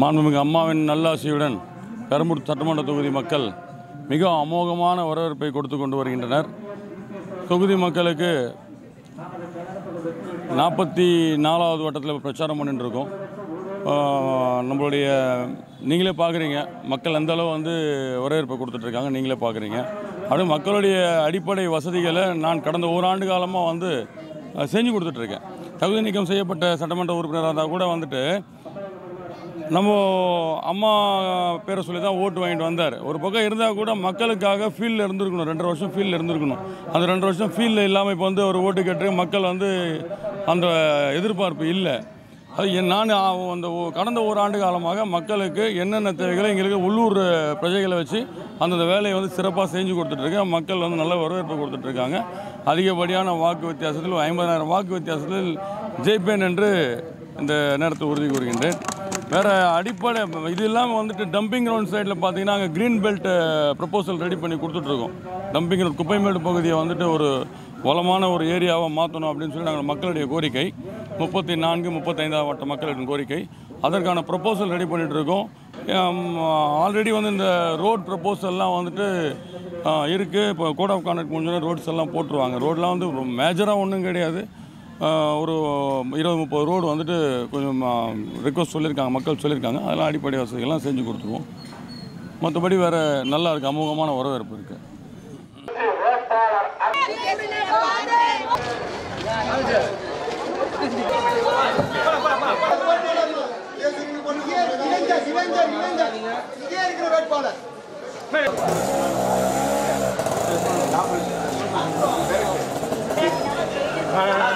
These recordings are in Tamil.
மாண்புமிகு அம்மாவின் நல்லாசியுடன் பெரம்பூர் சட்டமன்ற தொகுதி மக்கள் மிக அமோகமான வரவேற்பை கொடுத்து கொண்டு வருகின்றனர். தொகுதி மக்களுக்கு நாற்பத்தி நாலாவது வட்டத்தில் பிரச்சாரம் பண்ணிட்டுருக்கோம் நம்மளுடைய நீங்களே பார்க்குறீங்க மக்கள் எந்தளவு வந்து வரவேற்பை கொடுத்துட்ருக்காங்க நீங்களே பார்க்குறீங்க அப்படியே மக்களுடைய அடிப்படை வசதிகளை நான் கடந்த ஓராண்டு காலமாக வந்து செஞ்சு கொடுத்துட்ருக்கேன். தகுதி நீக்கம் செய்யப்பட்ட சட்டமன்ற உறுப்பினராக இருந்தால் கூட வந்துட்டு நம்ம அம்மா பேரை சொல்லி தான் ஓட்டு வாங்கிட்டு வந்தார். ஒரு பக்கம் இருந்தால் கூட மக்களுக்காக ஃபீல்டில் இருந்திருக்கணும். ரெண்டரை வருஷம் ஃபீல்டில் இருந்திருக்கணும். அந்த ரெண்டு வருஷம் ஃபீல்டில் இல்லாமல் இப்போ வந்து ஒரு ஓட்டு கேட்டு மக்கள் வந்து அந்த எதிர்பார்ப்பு இல்லை. அது என் நான் அந்த ஓ- கடந்த ஒரு ஆண்டு காலமாக மக்களுக்கு என்னென்ன தேவைகளை எங்களுக்கு உள்ளூர் பிரஜைகளை வச்சு அந்தந்த வேலையை வந்து சிறப்பாக செஞ்சு கொடுத்துட்ருக்கேன் மக்கள் வந்து நல்ல வரவேற்பு கொடுத்துட்ருக்காங்க அதிகப்படியான வாக்கு வித்தியாசத்தில் ஐம்பதாயிரம் வாக்கு வித்தியாசத்தில் ஜெயிப்பேன் என்று இந்த நேரத்தில் உறுதி கூறுகின்றேன். வேறு அடிப்படை இது இல்லாமல் வந்துட்டு டம்பிங் ரோட் சைடில் பார்த்தீங்கன்னா அங்கே க்ரீன் பெல்ட் ப்ரப்போசல் ரெடி பண்ணி கொடுத்துட்ருக்கோம் டம்பிங் ரோட் குப்பைமேடு பகுதியை வந்துட்டு ஒரு வளமான ஒரு ஏரியாவை மாற்றணும் அப்படின்னு சொல்லி நாங்கள் மக்களுடைய கோரிக்கை. முப்பத்தி நான்கு முப்பத்தைந்தாவது வட்ட மக்களின் கோரிக்கை. அதற்கான ப்ரப்போசல் ரெடி பண்ணிகிட்ருக்கோம் இருக்கோம். ஆல்ரெடி வந்து இந்த ரோட் ப்ரப்போசல்லாம் வந்துட்டு இருக்குது இப்போ கோட் ஆஃப் கான்டக்ட் முடிஞ்சோன்னா ரோட்ஸ் எல்லாம் போட்டுருவாங்க. ரோடெலாம் வந்து மேஜராக ஒன்றும் கிடையாது. ஒரு இருபது முப்பது ரோடு வந்துட்டு கொஞ்சம் ரிக்வஸ்ட் சொல்லியிருக்காங்க மக்கள் சொல்லியிருக்காங்க. அதெல்லாம் அடிப்படை வசதிகள்லாம் செஞ்சு கொடுத்துருவோம். மற்றபடி வேறு நல்லா இருக்குது அமோகமான வரவேற்பு இருக்குது வேட்பாளர்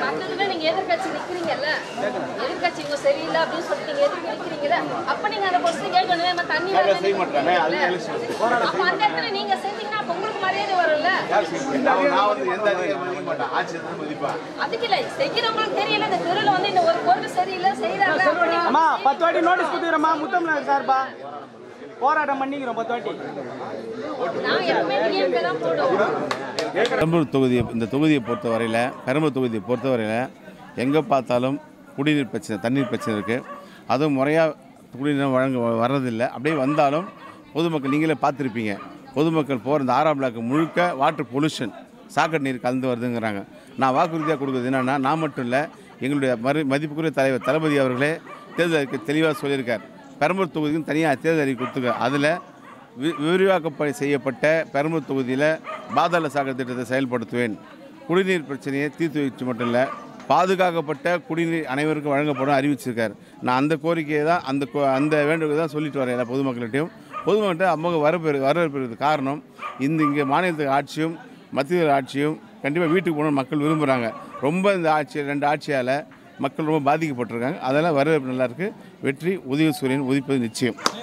மத்ததுல நீங்க எதிர்க்கட்சி நிக்கிறீங்கல்ல? எதிர்க்கட்சி இவங்க சரியில்லை அப்படின்னு சொல்லிட்டு நீங்க எதிர்க்க நிக்கிறீங்கல்ல? அப்ப நீங்க அந்த கொஸ்டின் கேட்கணும் தண்ணி வேலை செய்ய மாட்டாங்க? அப்ப அந்த இடத்துல நீங்க செஞ்சீங்கன்னா அப்ப உங்களுக்கு மரியாதை வரும்ல? அதுக்கு இல்ல செய்யறவங்களுக்கு தெரியல இந்த தெருல வந்து இந்த ஒரு பொருள் சரியில்லை செய்யறாங்க பத்து வாட்டி நோட்டீஸ் கொடுத்துக்கிறோம்மா. முத்தமிழர் சார்பா? போராட்டம் பண்ணிக்கிறோம் பத்து வாட்டி. பெரம்பலூர் தொகுதியை இந்த தொகுதியை பொறுத்தவரையில் பெரம்பலூர் தொகுதியை பொறுத்தவரையில் எங்கே பார்த்தாலும் குடிநீர் பிரச்சனை தண்ணீர் பிரச்சனை இருக்குது அதுவும் முறையாக குடிநீர் வழங்க வர்றதில்லை. அப்படியே வந்தாலும் பொதுமக்கள் நீங்களே பார்த்துருப்பீங்க. பொதுமக்கள் போகிற இந்த ஆறாம் பிளாக்கு முழுக்க வாட்டர் பொல்யூஷன் சாக்கடை நீர் கலந்து வருதுங்கிறாங்க. நான் வாக்குறுதியாக கொடுக்குறது என்னென்னா நான் மட்டும் இல்லை எங்களுடைய மறு மதிப்புக்குரிய தலைவர் தளபதி அவர்களே தேர்தலுக்கு தெளிவாக சொல்லியிருக்கார். பெரம்பலூர் தொகுதிக்கும் தனியாக தேர்தல் அறிக்கை கொடுத்துருக்கார் அதில் வி- விரிவாக்கப்ப செய்யப்பட்ட பெரம்பூர் தொகுதியில் பாதாள சாகர் திட்டத்தை செயல்படுத்துவேன். குடிநீர் பிரச்சனையை தீர்த்து வச்சு மட்டும் இல்லை பாதுகாக்கப்பட்ட குடிநீர் அனைவருக்கும் வழங்கப்படும் அறிவிச்சிருக்கார். நான் அந்த கோரிக்கையை தான் அந்த கோ- அந்த வேண்டுகோள் தான் சொல்லிட்டு வரேன் எல்லா பொதுமக்கள்கிட்டையும். பொதுமக்கள்கிட்ட அம்மக வரப்பெறு வரவேற்பு காரணம் இந்த இங்கே மாநிலத்துக்கு ஆட்சியும் மத்திய ஆட்சியும் கண்டிப்பாக வீட்டுக்கு போகணும்னு மக்கள் விரும்புகிறாங்க ரொம்ப இந்த ஆட்சி ரெண்டு ஆட்சியால் மக்கள் ரொம்ப பாதிக்கப்பட்டிருக்காங்க. அதெல்லாம் வரவேற்பு நல்லா இருக்கு. வெற்றி உதயசூரியன் உதிப்பது நிச்சயம்.